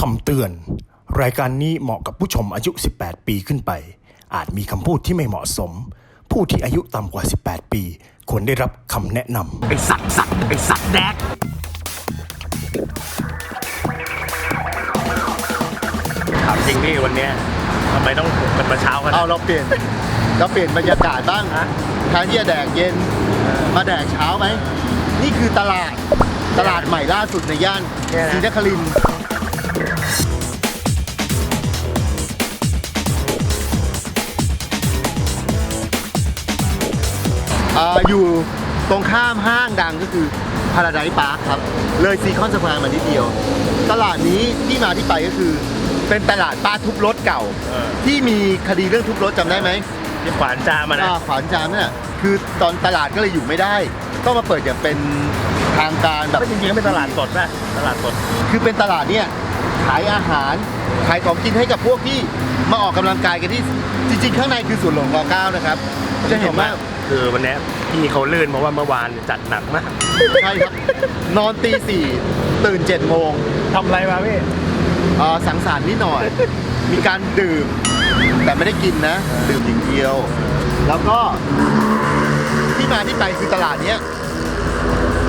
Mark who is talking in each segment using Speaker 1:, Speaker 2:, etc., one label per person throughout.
Speaker 1: คำเตือน รายการนี้เหมาะกับผู้ชมอายุ 18 ปีขึ้นไป อาจมีคำพูดที่ไม่เหมาะสม ผู้ที่อายุต่ำกว่า 18 ปี ควรได้รับคำแนะนำ
Speaker 2: ไอสัตว์สัตว์ไอสัตว์แดกถามจริงพี่วันเนี้ยทำไมต้องปลุกกันมาเช้ากัน
Speaker 3: เอาเราเปลี่ยน เราเปลี่ยนบรรยากาศบ้าง
Speaker 2: ฮะ
Speaker 3: แทนที่จะแดกเย็นมาแดกเช้าไหม นี่คือตลาดตลาดใหม่ล่าสุดในย่านศรีนครินทร์ อ่าอยู่ตรงข้ามห้างดังก็คือพาราได s ์พาร์คครับ เลยซีคอนสแควร์มานิดเดียว ตลาดนี้ที่มาที่ไปก็คือ เป็นตลาดป้าทุบรถเก่า
Speaker 2: เออ
Speaker 3: ที่มีคดีเรื่องทุบรถจำได้ไหม
Speaker 2: ที่ขวานจามานะ
Speaker 3: อ่าขวานจามเนี่ยคือตอนตลาดก็เลยอยู่ไม่ได้ ต้องมาเปิดอย่างเป็นทางการแบบ
Speaker 2: ก็จริงๆก็เป็นตลาดสดป่ะ ตลาดสด
Speaker 3: คือเป็นตลาดเนี่ยขายอาหารขายของกินให้กับพวกที่ มาออกกำลังกายกันที่จริง ๆ ข้างในคือสวนหลวงรอเก้านะครับจะเห็นว่า
Speaker 2: คือวันเนี้ยพี่เขาลื่นเพราะว่าเมื่อวานจัดหนักมาก
Speaker 3: ใช่ครับ นอนตีสี่ตื่นเจ็ดโมง
Speaker 2: ทำอะไรมาพี่
Speaker 3: เอ่อสังสรรค์นิดหน่อย มีการดื่ม แต่ไม่ได้กินนะ ดื่มอย่างเดียว แล้วก็ที่มาที่ไปคือตลาดเนี้ย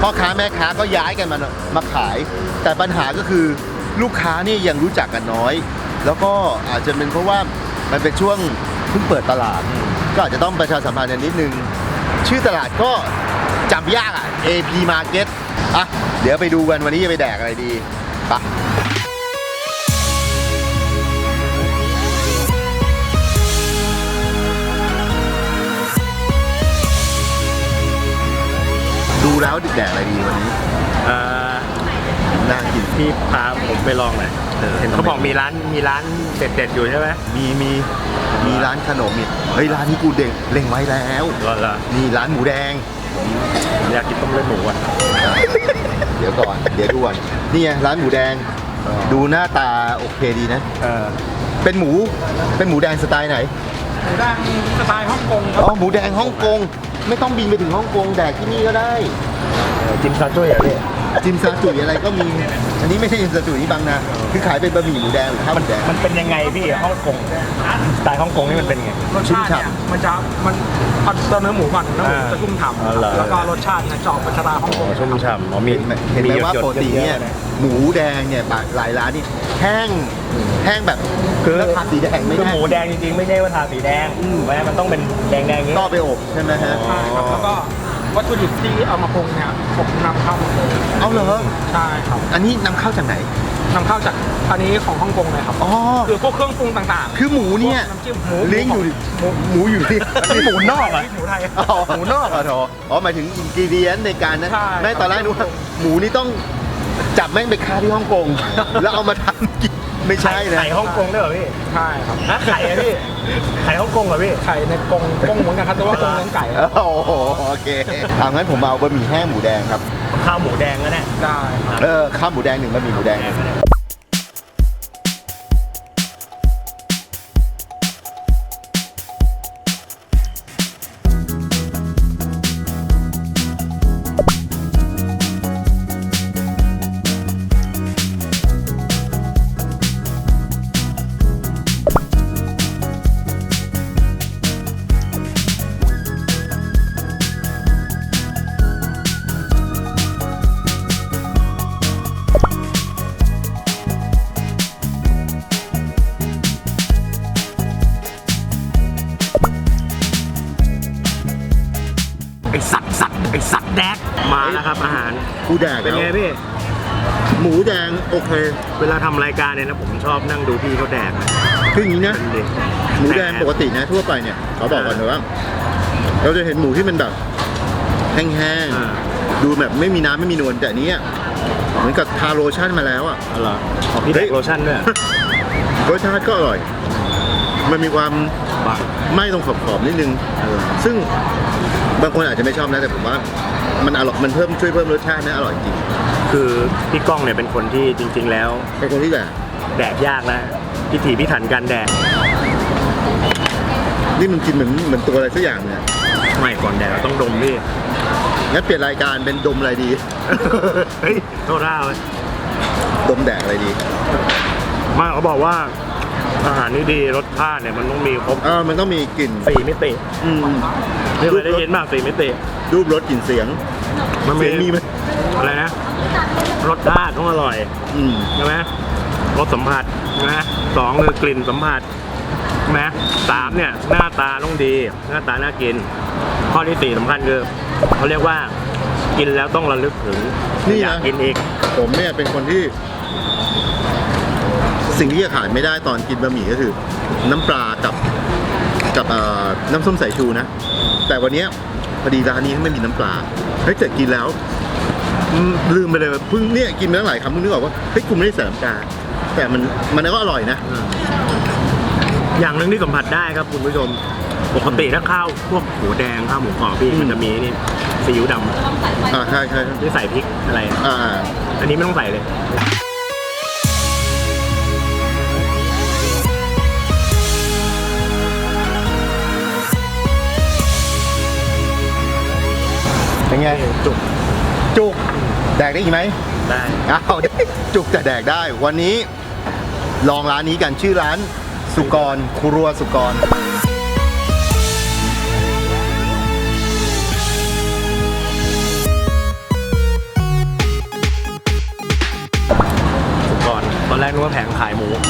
Speaker 3: พ่อค้าแม่ค้าก็ย้ายกันมามาขาย แต่ปัญหาก็คือลูกค้านี่ยังรู้จักกันน้อย แล้วก็อาจจะเป็นเพราะว่ามันเป็นช่วงเพิ่งเปิดตลาด ก็อาจจะต้องประชาสัมพันธ์กันนิดนึง ชื่อตลาดก็จำยากอะ AP Market อะ เดี๋ยวไปดูกันวันนี้จะไปแดกอะไรดีไปะดูแล้วแดกอะไรดีวันนี้
Speaker 2: เอ่อ
Speaker 3: น่ากิน
Speaker 2: พี่พาผมไปลองหน่อย
Speaker 3: เออ
Speaker 2: เห็นเขาบอกมีร้านมีร้านเด็ดๆอยู่ใช่ไหม
Speaker 3: มีมีมีร้านขนมอีกเฮ้ยร้านนี้กูเด็กเล็งไว้แล้ว
Speaker 2: รอละ
Speaker 3: นี่ร้านหมูแดง
Speaker 2: ผมอยากกินต้มเลือดหมูอะ
Speaker 3: เดี๋ยวก่อน เดี๋ยวด่วนนี่ไงร้านหมูแดง
Speaker 2: อ๋อ
Speaker 3: ดูหน้าตาโอเคดีนะ
Speaker 2: เออ
Speaker 3: เป็นหมู เป็นหมูแดงสไตล์ไหน
Speaker 4: หมูแดงสไตล์ฮ่องกงค
Speaker 3: อ๋
Speaker 4: รับ
Speaker 3: อหมูแดงฮ่องกง ไม่ต้องบินไปถึงฮ่องกง แดกที่นี่ก็ได้
Speaker 2: จิมซาจุ้ยอะพี่
Speaker 3: จิมซาจุยอะไรก็มี อันนี้ไม่ใช่จิมซาจุยที่บางนา คือขายเป็นบะหมี่หมูแดงหรือข้าวหมูแดง
Speaker 2: มันเป็นยังไงพี่ฮ่องกงสไตล์ฮ่องกงนี่มันเป็นไง
Speaker 4: รสชาติเนี่ยมันจะมันผัดเติมเนื้อหมูก่อนเนื้อหมู
Speaker 2: อ่า
Speaker 4: จะชุ่มฉ่
Speaker 2: อ๋อเหรอำ
Speaker 4: แล้วก็รสชาติเนี่ยจะออกเป็นสไตล์ฮ่องกง
Speaker 2: ชุ่มฉ่ำอ๋อมี
Speaker 3: เห็นไหมเห็นไหมว่า
Speaker 2: หยดๆ
Speaker 3: ปกติเนี่ย
Speaker 2: อะๆะ
Speaker 3: หมูแดงเนี่ยหลายร้านนี่แห้งแห้งแบบ
Speaker 2: คือ
Speaker 3: แล้วทาสีแดงไม่
Speaker 2: คือ
Speaker 3: แห้
Speaker 2: ห
Speaker 3: ง
Speaker 2: มูแดงจริงๆ ไม่ใช่ว่าทาสีแดงแม้มันต้องเป็นแดงๆอย่างนี้
Speaker 3: ก็ไปอบใช่ไหมฮะ
Speaker 2: อ๋อ
Speaker 4: ใช่ครับแล้วก็ วัตถุดิบที่เอามาปรุงเนี่ยผมนำเข้ามาเลย
Speaker 3: เอาเหรอ
Speaker 4: ใช่ครับ
Speaker 3: อันนี้นำเข้าจากไหน
Speaker 4: นำเข้าจากอันนี้ของฮ่องกงเลยครับ
Speaker 3: อ๋อ
Speaker 4: คือพวกเครื่องปรุงต่างๆ
Speaker 3: คือหมูเนี่ย
Speaker 4: พวกน้ำจิ้มหมู
Speaker 3: เลี้ยงอยู่หมูหมูอยู่ที่
Speaker 2: นี่หมูนอกอะ
Speaker 4: หมูไทย
Speaker 3: อ๋อหมูนอกเหรอโถอ๋อหมายถึงอินกิเดียนในการนะ
Speaker 4: ใช่
Speaker 3: แม่ตอนแรกนึกว่าหมูนี่ต้องจับแม่งไปฆ่าที่ฮ่องกง แล้วเอามาทำกิน ไม่ใช่นะ
Speaker 2: ไข่ฮ่องกงด้วยเหรอพี่
Speaker 4: ใช่ครับ
Speaker 2: ฮะไข่อะพี่ไข่ฮ่องกงเหรอพี่
Speaker 4: ไข่ในกงกงเหมือนกันครับแต่ว่ากงเลี้ยงไก่
Speaker 3: โอ้โหโอเคเอางั้นผมเอาบะหมี่แห้งหมูแดงครับ
Speaker 2: ข้าวหมูแดงก็ได้
Speaker 4: ได้ครับ
Speaker 3: เออข้าวหมูแดงหนึ่งบะหมี่หมูแดงหนึ่ง หมูแดงโอเค
Speaker 2: เวลาทำรายการเนี่ยนะ ผมชอบนั่งดูพี่เขาแดกนะ
Speaker 3: คืออย่างนี้นะ
Speaker 2: ดูดิ
Speaker 3: หมูแดงปกตินะทั่วไปเนี่ยเขาบอกก่อนเลยว่า เราจะเห็นหมูที่มันแบบ แห้ง
Speaker 2: อ่า
Speaker 3: ๆ ดูแบบไม่มีน้ำไม่มีนวลแต่อันนี้อะเหมือนกับทาโลชั่นมาแล้วอะ
Speaker 2: อ๋อเหรออ๋อพี่แด
Speaker 3: เฮ้
Speaker 2: ก
Speaker 3: ย
Speaker 2: โลชั่นด้วย
Speaker 3: รสชาติก็อร่อย มันมีความ
Speaker 2: บ้า
Speaker 3: ไหม้ตรงขอบๆนิดนึงซึ่งบางคนอาจจะไม่ชอบนะแต่ผมว่า มันอร่อยมันเพิ่มช่วยเพิ่มรสชาตินะอร่อยจริง
Speaker 2: คือพี่ก้องเนี่ยเป็นคนที่จริง ๆ แล้ว
Speaker 3: เป็นคนที่แบบ
Speaker 2: แดกยากนะพิถีพิถันการแดก
Speaker 3: นี่มันกินเหมือนเหมือนตัวอะไรสักอย่างเนี่ย
Speaker 2: ไม่ก่อนแดกเราต้องดมพี่
Speaker 3: งั้นเปลี่ยนรายการเป็นดมอะไรดี
Speaker 2: เฮ้ยโทษท่าเลย
Speaker 3: ดมแดกอะไรดี
Speaker 2: ไมาเขาบอกว่าอาหารนี่ดีรสชาติเนี่ยมันต้องมีครบ
Speaker 3: เออมันต้องมีกลิ่น
Speaker 2: สี่มิติ
Speaker 3: อืม
Speaker 2: นี่เคยได้ยินมากสี่มิติ
Speaker 3: รูปรสกลิ่นเสียง
Speaker 2: มัน
Speaker 3: เสียงมีไหม
Speaker 2: อะไรนะ รสชาติต้องอร่อย
Speaker 3: อืม
Speaker 2: ใช่ไหมรสสัมผัสนะสองคือกลิ่นสัมผัสใช่ไหมสามเนี่ยหน้าตาต้องดี หน้าตาน่ากิน ข้อที่สี่สำคัญคือเขาเรียกว่ากินแล้วต้องระลึกถึง
Speaker 3: นี่
Speaker 2: อยาก
Speaker 3: นะ
Speaker 2: กินอีก
Speaker 3: ผมเนี่ยเป็นคนที่ สิ่งที่จะขาดไม่ได้ตอนกินบะหมี่ก็คือ น้ำปลากับกับเอ่อน้ำส้มสายชูนะ แต่วันเนี้ยพอดีร้านนี้ไม่มีน้ำปลาเฮ้ยแต่กินแล้วอืม ลืมไปเลยว่าเพิ่งเนี่ยกินมาตั้งหลายคำเพิ่งนึกออกว่าเฮ้ยกูไม่ได้ใส่น้ำปลาแต่มันมันก็อร่อยนะ
Speaker 2: อย่างหนึ่งที่สัมผัสได้ครับคุณผู้ชม ปกติถ้าข้าวพวกหมูแดงข้าวหมูกรอบพี่
Speaker 3: อืม
Speaker 2: มันจะมีนี่ซีอิ๊วด
Speaker 3: อ่าใช่ใช่ำ
Speaker 2: ที่ใส่พริกอะไร
Speaker 3: อ่า
Speaker 2: อันนี้ไม่ต้องใส่เลย
Speaker 3: เป็นไง
Speaker 2: จุก
Speaker 3: จุก แดกได้อีกไหม
Speaker 2: ได้
Speaker 3: อ้าวจุกแต่แดกได้ วันนี้ลองร้านนี้กันชื่อร้านสุกรครัวสุกร
Speaker 2: ก่อนตอนแรกนึกว่าแผงขายหมู
Speaker 3: อะ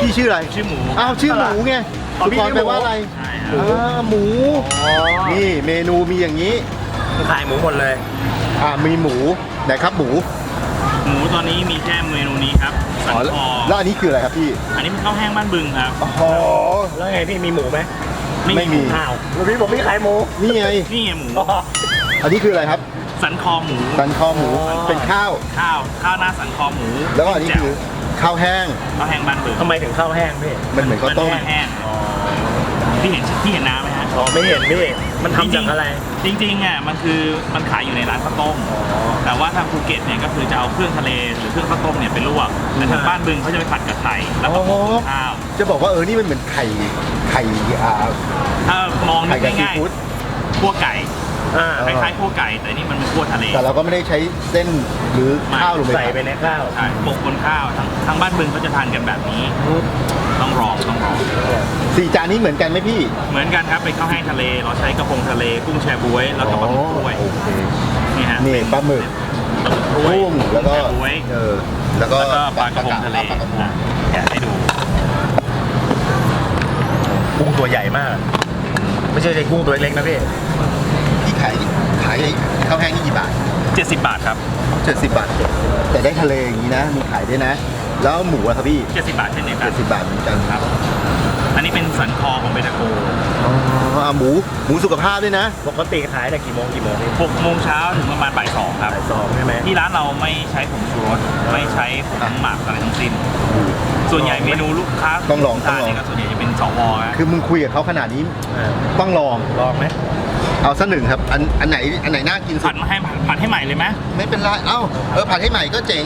Speaker 3: พี่ชื่ออะไร
Speaker 2: ชื่อหมู
Speaker 3: อ้าวชื่อหมูไง
Speaker 2: อ๋อ
Speaker 3: สุ
Speaker 2: พี่
Speaker 3: กร
Speaker 2: ชื่อหมู
Speaker 3: แปลว่าอะไร
Speaker 2: ใช่
Speaker 3: อ่าหมู นี่เมนูมีอย่างนี้
Speaker 2: ขายหมูหมดเลย
Speaker 3: อ่ามีหมูไหนครับหมู
Speaker 5: หมูตอนนี้มีแค่เมนูนี้ครับสัน
Speaker 3: อ๋อแล้ว
Speaker 5: คอ
Speaker 3: แล้วอันนี้คืออะไรครับพี่
Speaker 5: อันนี้เป็นข้าวแห้งบ้านบึงครับ
Speaker 3: อ๋อ
Speaker 2: แล้วไงพี่มีหมูไหม
Speaker 3: ไม่มี
Speaker 2: อ้าวแล้วพี่บอกพี่ขายหมู
Speaker 3: นี่ไง
Speaker 5: นี่ไงหมู
Speaker 3: อันนี้คืออะไรครับ
Speaker 5: สันคอหมู
Speaker 3: สันคอหมู
Speaker 2: อ๋อ
Speaker 3: เป็นข้าว
Speaker 5: ข้าวข้าวหน้าสันคอหมู
Speaker 3: แล้วก็อันนี้คือข้าวแห้ง
Speaker 5: ข้าวแห้งบ้านบึง
Speaker 2: ทำไมถึงข้าวแห้งพี่
Speaker 3: มันเหมือนข้าวต้ม
Speaker 5: แห้งที่เห็นที่เห็นน้ำไหมฮะ
Speaker 2: อ๋อไม่เห็นพี่มันทำจากอะไร
Speaker 5: จริงๆจริงๆอะมันคือมันขายอยู่ในร้านข้าวต้ม แต่ว่าทางภูเก็ตเนี่ยก็คือจะเอาเครื่องทะเลหรือเครื่องข้าวต้มเนี่ยไปลวกแต่ทางบ้านบึงเขาจะไปผัดกับไข่แล้วก็คลุกกับข้าว
Speaker 3: จะบอกว่าเออนี่มันเหมือนไข่ไข่อ่า
Speaker 5: ถ้ามอง
Speaker 3: ไข่
Speaker 5: นึก
Speaker 3: กับซี
Speaker 5: ง่าย
Speaker 3: ฟู้ด
Speaker 5: ๆคั่วไก่
Speaker 2: อ่า
Speaker 5: คล้ายๆคั่วไก่แต่นี่มันเป็นคั่วทะเล
Speaker 3: แต่เราก็ไม่ได้ใช้เส้นหรือข้าวลงไป
Speaker 2: ใส่ไปในข้าว
Speaker 5: ใช่โปะบนข้าวทางทางบ้านบึงเขาจะทานกันแบบนี้ ต้องลองต้องลอง
Speaker 3: สี่จานนี้เหมือนกันไหมพี่
Speaker 5: เหมือนกันครับเป็นข้าวแห้งทะเล เราใช้กระพงทะเล กุ้งแชบ๊วยแล้วก็ปลาหมึกกล้วย
Speaker 3: โอเค
Speaker 5: นี่ฮะ
Speaker 3: นี่ปลาหมึก
Speaker 5: ปลาหมึกกล้วย
Speaker 3: กุ้งแล้วก็
Speaker 5: แชบ๊วย
Speaker 3: เออแล้วก็
Speaker 5: แล้วก็ปลากระพงทะเล
Speaker 3: ปลากระพง
Speaker 5: อะแกะให้ดู
Speaker 2: กุ้งตัวใหญ่มาก ไม่ใช่ใช้กุ้งตัวเล็กๆนะพี่
Speaker 3: พี่ขายขายข้าวแห้งนี่กี่บาท
Speaker 5: 70 บาทครับ
Speaker 3: เจ็ดสิบบาท แต่ได้ทะเลอย่างนี้นะ มีขายด้วยนะ แล้วหมูอะครับพี่
Speaker 5: 70 บาทเช่นเดียวกั
Speaker 3: เจ็
Speaker 5: น
Speaker 3: ดสิบบาทเหมือนกัน
Speaker 5: ครับ อันนี้เป็นสันคอของเบตาโก
Speaker 3: อ๋ออะหมูหมูสุขภาพด้วยนะ
Speaker 2: ปกติขายแต่กี่โมงกี่โมงพี่
Speaker 5: 6โมงเช้าถึงประมาณบ่ายสองครับ
Speaker 2: บ่ายสองใช่ไหม
Speaker 5: ที่ร้านเราไม่ใช้ผงชูรสไม่ใช้ผงหมักอะไรทั้งสิ้น ส่วนใหญ่เมนูลูกค้า
Speaker 3: ต้องลอง
Speaker 5: ทาน
Speaker 3: ต้องลอง
Speaker 5: เนี่ยก็ส่วนใหญ่จะเป็นสวฮะ
Speaker 3: คือมึงคุยกับเขาขนาดนี้
Speaker 2: อ่า
Speaker 3: ต้องลอง
Speaker 2: ลองไหม
Speaker 3: เอาสักหนึ่งครับอันอันไหนอันไหนน่ากินสุ
Speaker 5: ผั
Speaker 3: ด
Speaker 5: ดมาให้ผัดให้ใหม่เลยไหม
Speaker 3: ไม่เป็นไรเอ้าเออผัดให้ใหม่ก็เจ๋ง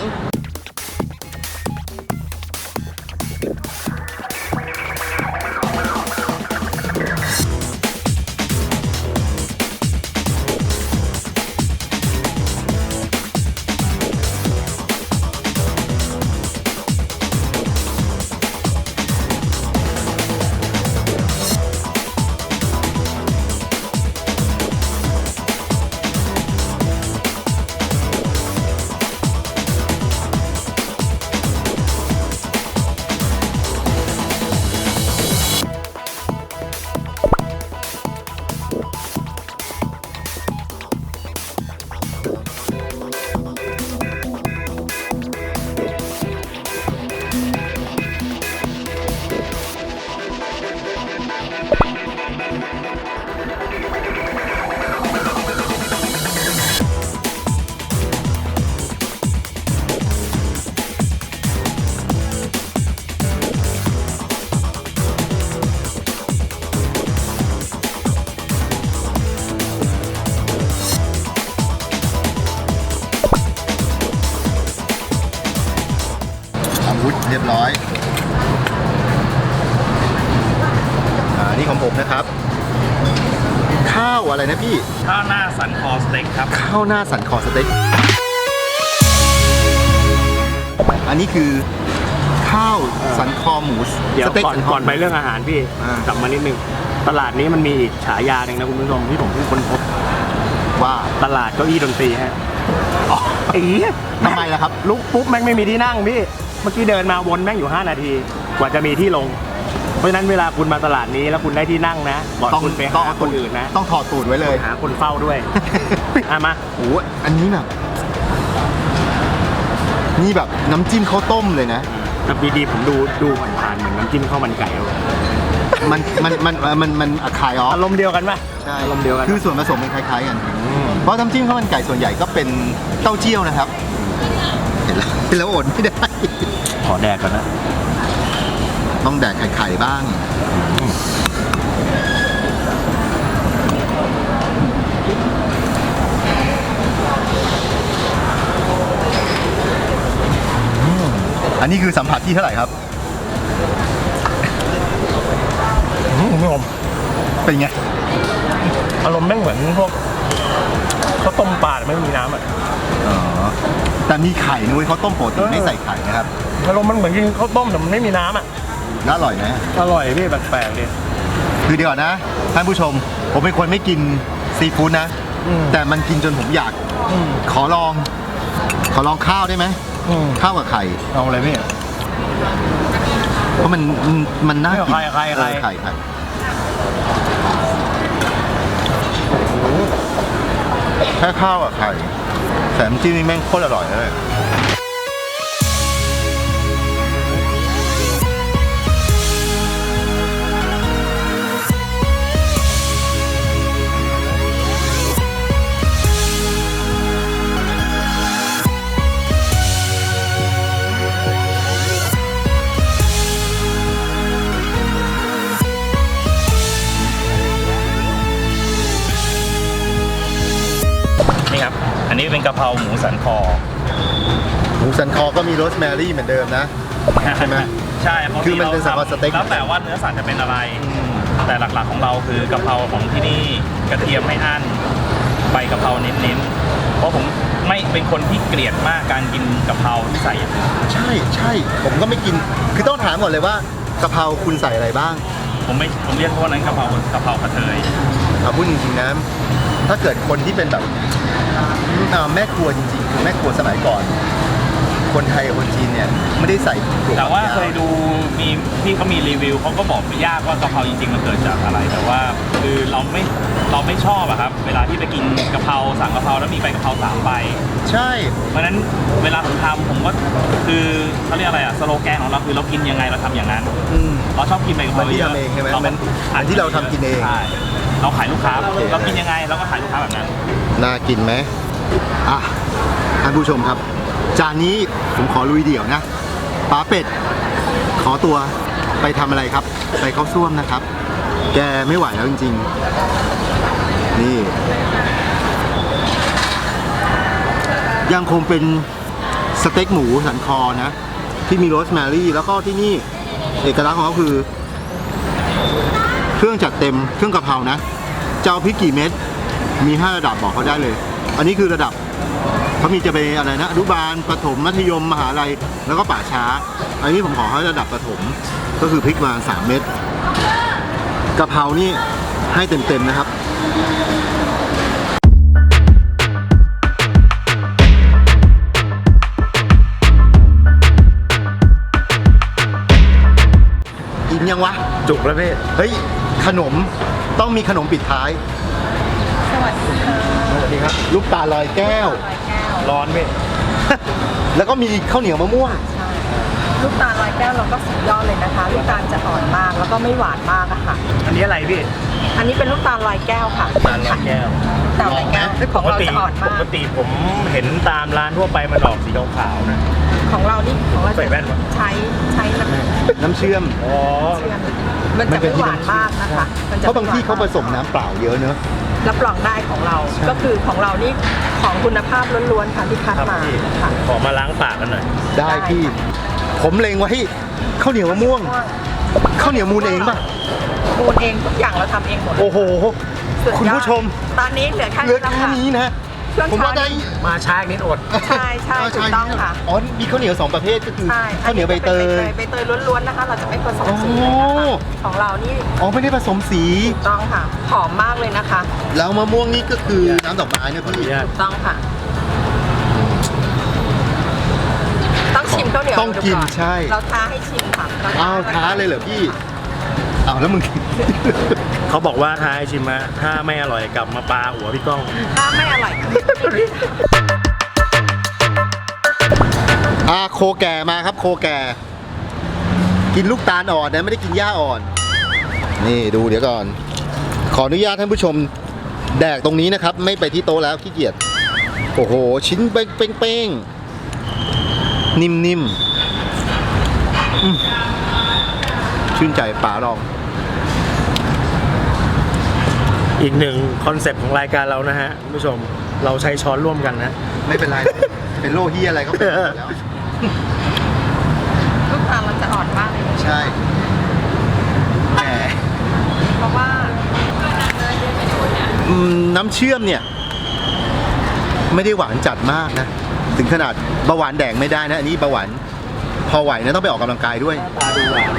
Speaker 3: รียบร้อยอ่านี่ของผมนะครับ ข้าวอะไรนะพี่
Speaker 5: ข้าวหน้าสันคอสเต็กครับ
Speaker 3: ข้าวหน้าสันคอสเต็ก อันนี้คือข้าวสันคอหมู
Speaker 2: เดี๋ยว
Speaker 3: สเต็ก
Speaker 2: ก่อน
Speaker 3: สันคอ
Speaker 2: ก่อนไปเรื่องอาหารพี่
Speaker 3: อ่าก
Speaker 2: ลับมานิดนึง ตลาดนี้มันมีอีกฉายาหนึ่งนะคุณผู้ชมที่ผมเพิ่งค้นพบ
Speaker 3: ว่า
Speaker 2: ตลาดเก้าอี้ดนตรีฮะไอ้เหี้ย
Speaker 3: ทำไมล่ะครับ
Speaker 2: ลุกปุ๊บแม่งไม่มีที่นั่งพี่ เมื่อกี้เดินมาวนแม่งอยู่ 5 นาที กว่าจะมีที่ลง เพราะฉะนั้นเวลาคุณมาตลาดนี้แล้วคุณได้ที่นั่งนะก่อน
Speaker 3: ต้อง
Speaker 2: คุณไป
Speaker 3: ต้อง
Speaker 2: หา
Speaker 3: เอา
Speaker 2: ค
Speaker 3: ตู
Speaker 2: น
Speaker 3: ด
Speaker 2: อื่นนะ
Speaker 3: ต้องถอดตูดไว้เลย
Speaker 2: หาคนเฝ้าด้วยอะมา
Speaker 3: โอ้โหอันนี้แบบนี่แบบน้ำจิ้มข้าวต้มเลยนะ
Speaker 2: แต่ดีๆผมดูดูผ่านๆเหมือนน้ำจิ้มข้าวมันไก่เอา
Speaker 3: มันมันมันมันมันขายออฟ
Speaker 2: อารมณ์เดียวกันป่ะ
Speaker 3: ใช่
Speaker 2: อารมณ์เดียวกัน
Speaker 3: คือส่วนผสมมันคล้ายๆกัน เพราะน้ำจิ้มข้าวมันไก่ส่วนใหญ่ก็เป็นเต้าเจี้ยวนะครับเห็นแล้วเห็นแล้วอดไม่ได้
Speaker 2: ขอแดกก่อนนะ
Speaker 3: ต้องแดกไข่ๆบ้าง อันนี้คือสัมผัสที่เท่าไหร่ครับ
Speaker 2: อืมคุณผู้ชม
Speaker 3: เป็นไง
Speaker 2: อารมณ์แม่งเหมือนพวกข้าวต้มปลาแต่ไม่มีน้ำอะ
Speaker 3: อ๋อแต่มีไข่นุ้ยเขาต้มปกติไม่ใส่ไข่นะครับ
Speaker 2: อารมณ์มันเหมือนกินข้าวต้มแต่มันไม่มีน้ำอะ
Speaker 3: น่าอร่อยนะ
Speaker 2: อร่อยพี่แปลกๆดิ
Speaker 3: คือเดี๋ยวก่อนนะ ท่านผู้ชม ผมเป็นคนไม่กินซีฟู้ดนะ
Speaker 2: อืม
Speaker 3: แต่มันกินจนผมอยาก
Speaker 2: อืม
Speaker 3: ขอลอง ขอลองข้าวได้ไหม
Speaker 2: อืม
Speaker 3: ข้าวกับไข่
Speaker 2: เอาอะไรพี่
Speaker 3: เพราะมันมันมันน่ากิน
Speaker 2: ไข่ไข่ไข่
Speaker 3: เออไข่ไข่แค่ข้าวกับไข่ แต่น้ำจิ้มนี่แม่งโคตรอร่อยเลย
Speaker 5: กะเพราหมูสันคอ
Speaker 3: หมูสันคอก็มีโรสแมรี่เหมือนเดิมนะใช่ไหม
Speaker 5: ใช่เพราะ
Speaker 3: คือมันเป็น
Speaker 5: ที่รา
Speaker 3: สันคอสเต็ก
Speaker 5: แล้วแต่ว่าเนื้อสัตว์จะเป็นอะไร แต่หลักๆของเราคือกะเพราของที่นี่กระเทียมไม่อั้นใบกะเพราเน้นๆ เพราะผมไม่เป็นคนที่เกลียดมากการกินกะเพราที่ใส่อย่างอื่น
Speaker 3: ใช่ใช่ผมก็ไม่กิน คือต้องถามก่อนเลยว่ากะเพราคุณใส่อะไรบ้าง
Speaker 5: ผมไม่ผมเรียกว่านั้นกะเพรากะเพรากระเทย
Speaker 3: เอาพูดจริงๆนะถ้าเกิดคนที่เป็นแบบ อ่าแม่ครัวจริงๆคือแม่ครัวสมัยก่อน คนไทยกับคนจีนเนี่ยไม่ได้ใส่ถั่
Speaker 5: แต่ว่า
Speaker 3: ฝักย
Speaker 5: เคยดูมีพี่เขามีรีวิวเขาก็บอกไม่ยากว่ากะเพราจริงๆมันเกิดจากอะไร แต่ว่าคือเราไม่เราไม่ชอบอะครับเวลาที่ไปกินกะเพราสั่งกะเพราแล้วมีใบกะเพราสามใบ
Speaker 3: ใช่
Speaker 5: เพราะฉะนั้นเวลาผมทำผมก็คือเขาเรียกอะไรอะสโลแกนของเราคือเรากินยังไงเราทำอย่างนั้น
Speaker 3: อืม
Speaker 5: เราชอบกินใบกะเพรา
Speaker 3: เหมือนที่
Speaker 5: เยอะ
Speaker 3: ทำเองใช่ไหม
Speaker 5: รา
Speaker 3: เหมือนเหมือนที่เราทำกินเอง
Speaker 5: ใช่เราขายลูกค้า
Speaker 3: โอเค
Speaker 5: เรากินยังไงเราก็ขายลูกค้าแบบนั้น
Speaker 3: น่ากินไหม อะท่านผู้ชมครับ จานนี้ผมขอลุยเดี่ยวนะป้าเป็ด ขอตัวไปทำอะไรครับ ไปเข้าซ่วมนะครับ แกไม่ไหวแล้วจริง ๆ นี่ ยังคงเป็นสเต็กหมูสันคอนะ ที่มีโรสแมรี่ แล้วก็ที่นี่ เอกลักษณ์ของเขาคือ เครื่องจัดเต็มเครื่องกะเพรานะ เจะเอาพริกกี่เม็ดมี 5 ระดับบอกเขาได้เลย อันนี้คือระดับเขามีจะไปอะไรนะอนุบาลประถมมัธยมมหาลัยแล้วก็ป่าช้า อันนี้ผมขอให้ระดับประถมก็คือพริกมา3เม็ดกะเพรานี่ให้เต็มๆนะครับอิ่มยังวะ
Speaker 2: จุกแล้วพี่
Speaker 3: เฮ้ย ขนมต้องมีขนมปิดท้าย
Speaker 6: สวัสดีค่ะ
Speaker 3: สวัสดีครับ ลูกตาลลอยแก้ว
Speaker 6: ลอยแก้ว
Speaker 2: ร้อนพี่
Speaker 3: แล้วก็มีข้าวเหนียวมะม่วง
Speaker 6: ใช่ลูกตาลลอยแก้วเราก็สุดยอดเลยนะคะ ลูกตาลจะอ่อนมากแล้วก็ไม่หวานมากอะค่ะ
Speaker 2: อันนี้อะไรพี่
Speaker 6: อันนี้เป็นลูกตาลลอยแก้วค่ะ
Speaker 2: ตาลลอยแก้ว
Speaker 6: ลูกตาลลอยแก้วของเราจะอ่อน
Speaker 2: ป
Speaker 6: มาก
Speaker 2: กติผมเห็นตามร้านทั่วไปมันออกสีขาวๆนะ
Speaker 6: ของเรานี่ของเรา
Speaker 2: ใส่แว่นปะ
Speaker 6: ใช้ใช้น้ำ
Speaker 3: น้ำเชื่อม
Speaker 2: อ๋อ
Speaker 6: เชื่อมมันจะไม่หวานมากนะคะมันจะ
Speaker 3: เพราะบางที่เขาผสมน้ำเปล่าเยอะเนอะ
Speaker 6: รับรองได้ของเรา ก็คือของเรานี่ของคุณภาพล้วนๆค่ะที่คัด
Speaker 2: ครับ
Speaker 6: มา
Speaker 2: พี่
Speaker 6: ค่ะ
Speaker 2: ขอมาล้างปากกันหน่อย
Speaker 3: ได้
Speaker 6: ได้
Speaker 3: พี่ ผมเล็งไว้ข้าวเหนียวมะม่วงข้าวเหนียวมูนเองป่ะ
Speaker 6: มูนเองทุกอย่างเราทำเองหมดเลย
Speaker 3: โอ้โห
Speaker 6: สุดยอด
Speaker 3: คุณผู้ชม
Speaker 6: ตอนนี้เหลือแค่
Speaker 3: เหลือ
Speaker 6: นี้แล้ว
Speaker 3: แค่
Speaker 6: ค่ะ
Speaker 3: นี้นะ
Speaker 6: ช่วง
Speaker 3: ผม
Speaker 6: เช้า
Speaker 3: ว่าได้
Speaker 6: นี่
Speaker 4: มาช้าอีกนิดอด
Speaker 6: ใช่ใช่ถูกต้องค่ะ
Speaker 3: อ๋อมีข้าวเหนียวสองประเภทก็คือ
Speaker 6: ใช่
Speaker 3: ข้าวเหนียวใบเตย
Speaker 6: ใบเตยล้วนๆนะคะ เราจะไม่ผสมสี
Speaker 3: โอ้
Speaker 6: เลยนะคะของเรานี่
Speaker 3: อ๋อไม่ได้ผสมสี
Speaker 6: ถูกต้องค่ะ หอมมากเลยนะคะ
Speaker 3: แล้วมะม่วงนี่ก็คือน้ำดอกไม้เนี่ยพี่
Speaker 6: ถูกต้องค่ะ ต้องชิมข้าวเหนียว
Speaker 3: ต้องกิน
Speaker 6: ดู
Speaker 3: ใช่
Speaker 6: เราท้าให้ชิมค่ะเร
Speaker 3: อ้าวท้าเลยเหรอพี่อ้าวแล้วมึง
Speaker 2: เขาบอกว่าท้ายชิมะถ้าไม่อร่อยกลับมาปลาหัวพี่ก้อง
Speaker 6: ถ้าไม่อร่อย
Speaker 3: อ่าโคแก่มาครับโคแก่ กินลูกตาลอ่อนนะไม่ได้กินหญ้าอ่อน นี่ดูเดี๋ยวก่อน ขออนุญาตท่านผู้ชมแดกตรงนี้นะครับ ไม่ไปที่โต๊ะแล้วขี้เกียจโอ้โห ชิ้นเป้งๆนิ่มๆอืมชื่นใจป๋าลอง
Speaker 2: อีกหนึ่งคอนเซปต์ของรายการเรานะฮะคุณผู้ชมเราใช้ช้อนร่วมกันนะ
Speaker 3: ไม่เป็นไร เป็นโรคเฮียอะไรก็เป็นหมดแล้ว
Speaker 6: ลูกตาลเราจะอ่อนมากเลย
Speaker 3: ใช่แหม
Speaker 6: เพราะว่า
Speaker 3: อืมน้ำเชื่อมเนี่ย ไม่ได้หวานจัดมากนะ ถึงขนาดเบาหวานแดงไม่ได้นะ อันนี้เบาหวานพอไหวนะต้องไปออกกำลังกายด้วย
Speaker 2: ตาดูหวาน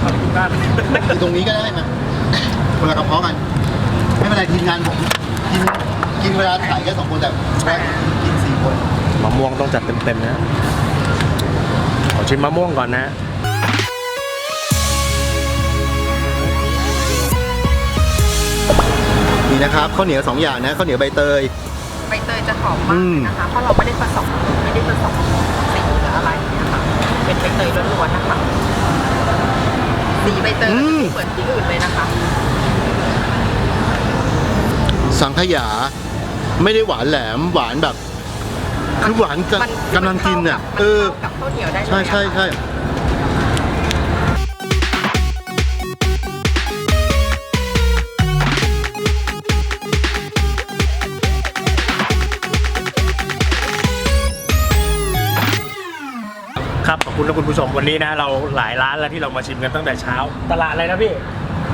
Speaker 3: อยู่ตรงนี้ก็ได้มาคนละกระเพาะกัน ไม่เป็นไรทีมงานผมกินกินเวลาถ่ายแค่สองคนแต่แรกกินสี่คน
Speaker 2: มะม่วงต้องจัดเต็มๆนะขอชิมมะม่วงก่อนนะ
Speaker 3: นี่นะครับข้าวเหนียวสองอย่างนะข้าวเหนียวใบเตย
Speaker 6: ใบเตยจะหอมมากเลยนะคะเพราะเราไม่ได้ผสมไม่ได้ผสมสีหรืออะไรเนี่ยค่ะเป็นใบเตยล้วนๆนะคะ สีใบเตยก็จะไม่เหมือนที่อื่นเลยนะคะ
Speaker 3: สังขยาไม่ได้หวานแหลมหวานแบบ คือหวานกะ
Speaker 6: มัน
Speaker 3: กำลังกินอะ
Speaker 6: มัน
Speaker 3: เออ
Speaker 6: เข้ากับข้าวเหนียวได้เลย
Speaker 3: ใช่ใช่
Speaker 6: อะค่ะ
Speaker 3: ใช่
Speaker 2: ครับขอบคุณนะคุณผู้ชมวันนี้นะเราหลายร้านแล้วที่เรามาชิมกันตั้งแต่เช้า ตลาดอะไรนะพี่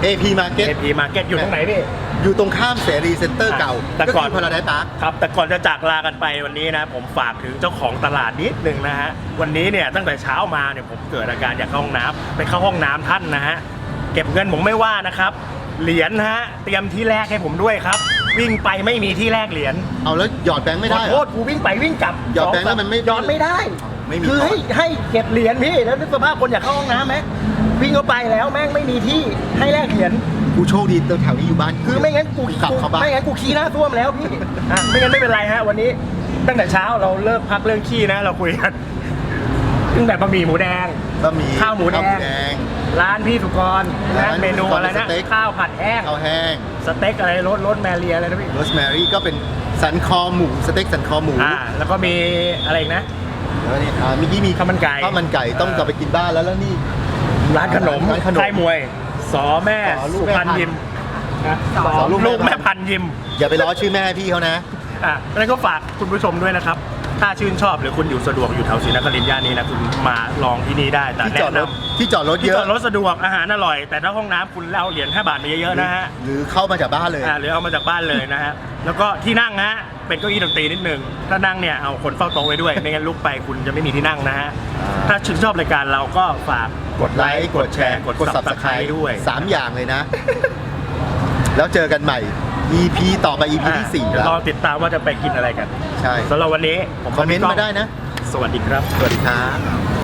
Speaker 3: AP Market
Speaker 2: AP Market อยู่ตรงไหนพี่
Speaker 3: อยู่ตรงข้ามเสรีเซ็นเตอร์เก่า
Speaker 2: แต่ก่อน
Speaker 3: พาราไดพาร์ค
Speaker 2: ครับแต่ก่อนจะจากลากันไปวันนี้นะ ผมฝากถึงเจ้าของตลาดนิดหนึ่งนะฮะวันนี้เนี่ยตั้งแต่เช้ามาเนี่ยผมเกิดอาการอยากเข้าห้องน้ำไปเข้าห้องน้ำท่านนะฮะเก็บเงินผมไม่ว่านะครับเหรียญฮะเตรียมที่แรกให้ผมด้วยครับ วิ่งไปไม่มีที่แรกเหรียญ
Speaker 3: เอาแล้วหยอดแบงค์ไม่
Speaker 2: ขอ
Speaker 3: ได้เห
Speaker 2: โท
Speaker 3: รอ
Speaker 2: ษกูวิ่งไปวิ่งกลับ
Speaker 3: หยอดแบงค์แล้วมันไม่
Speaker 2: หยอดไม่ได้
Speaker 3: ไม่มี
Speaker 2: คือให้
Speaker 3: หยอด
Speaker 2: ให้เก็บเหรียญพี่ แล้วนึกสภาพคนอยากเข้าห้องน้ำไหมวิ่งเข้าไปแล้วแม่งไม่มีที่ให้แลกเหรียญ
Speaker 3: กูโชคดีตัวแถวนี้อยู่บ้าน
Speaker 2: คือไม่งั้นกู
Speaker 3: กลับเข้าบ้าน
Speaker 2: ไม่งั้นกูขี้หน้าท่วมแล้วพี่อะไม่งั้นไม่เป็นไรฮะวันนี้ ตั้งแต่เช้าเราเลิกพักเรื่องขี้นะเราคุยกันตั้งแต่บะหมี่หมูแดง
Speaker 3: บะหมี่
Speaker 2: ข้าวหมูแดง
Speaker 3: ข้าวหมูแดง
Speaker 2: ร้านพี่สุกร
Speaker 3: ร้าน
Speaker 2: นะเมนูอะไรนะ
Speaker 3: สเต็ก
Speaker 2: ข้าวผัดแห้ง
Speaker 3: ข้าวแห้ง
Speaker 2: สเต็กอะไรรสรสแมเรียอะไรนะพี่
Speaker 3: โรสแมรี่ก็เป็นสันคอหมูสเต็กสันคอหมู
Speaker 2: อ่าแล้วก็มีอะไรอีกนะ
Speaker 3: แล้วนี่อ่าเมื่อกี้มี
Speaker 2: ข้าวมันไก่
Speaker 3: ข้าวมันไก่ต้องกลับไปกินบ้านแล้วแล้วนี่
Speaker 2: ร้านขนม
Speaker 3: ร้านขนม
Speaker 2: ค่ายมวย สอแม่
Speaker 3: สอลูก
Speaker 2: สุ
Speaker 3: แม่
Speaker 2: พรรณ
Speaker 3: พันธุ์
Speaker 2: ยิมนะ
Speaker 6: สอ
Speaker 2: สอ
Speaker 3: ลู
Speaker 2: ลู
Speaker 3: ก
Speaker 2: ก
Speaker 3: แม่
Speaker 2: แม่
Speaker 3: พั
Speaker 2: พั
Speaker 3: น
Speaker 2: น
Speaker 3: ธุ์
Speaker 2: ธุ์ยิม
Speaker 3: อย่าไปล้อชื่อแม่พี่เขานะ
Speaker 2: อะแล้วก็ฝากคุณผู้ชมด้วยนะครับ ถ้าชื่นชอบหรือคุณอยู่สะดวกอยู่แถวศรีนครินทร์ย่านนี้นะคุณมาลองที่นี่ได้แต่
Speaker 3: ที่จอดรถ
Speaker 2: แนะน
Speaker 3: ที่จอดรถำ
Speaker 2: ที่
Speaker 3: เย
Speaker 2: จ
Speaker 3: อะ
Speaker 2: อดรถสะดวกอาหารอร่อย แต่ถ้าห้องน้ำคุณเล่าเหรียญ5บาทมาเยอะๆนะฮะ
Speaker 3: หรือเข้ามาจากบ้านเลย
Speaker 2: อ่าหรือเอามาจากบ้านเลยนะฮะ แล้วก็ที่นั่งฮะ เป็นเก้าอี้ดนตรีนิดนึง ถ้านั่งเนี่ยเอาคนเฝ้าโต๊ะไว้ด้วย ไม่งั้นลุกไปคุณจะไม่มีที่นั่งนะฮะ
Speaker 3: อ่า
Speaker 2: ถ้าชื่นชอบรายการเราก็ฝาก
Speaker 3: กดไลค์กดแชร์
Speaker 2: กด subscribe ด้วย
Speaker 3: สามอย่างเลยนะ แล้วเจอกันใหม่ EP ต่อไป EP ที่สี่
Speaker 2: เดี๋ย
Speaker 3: แล้ว
Speaker 2: รอติดตามว่าจะไปกินอะไรกัน
Speaker 3: ใช่
Speaker 2: สำหรับวันนี้ผม
Speaker 3: คอมเมนต์
Speaker 2: พี่ก้
Speaker 3: มาได้นะ
Speaker 2: สวัสดีครับ
Speaker 3: สวัสดีครับ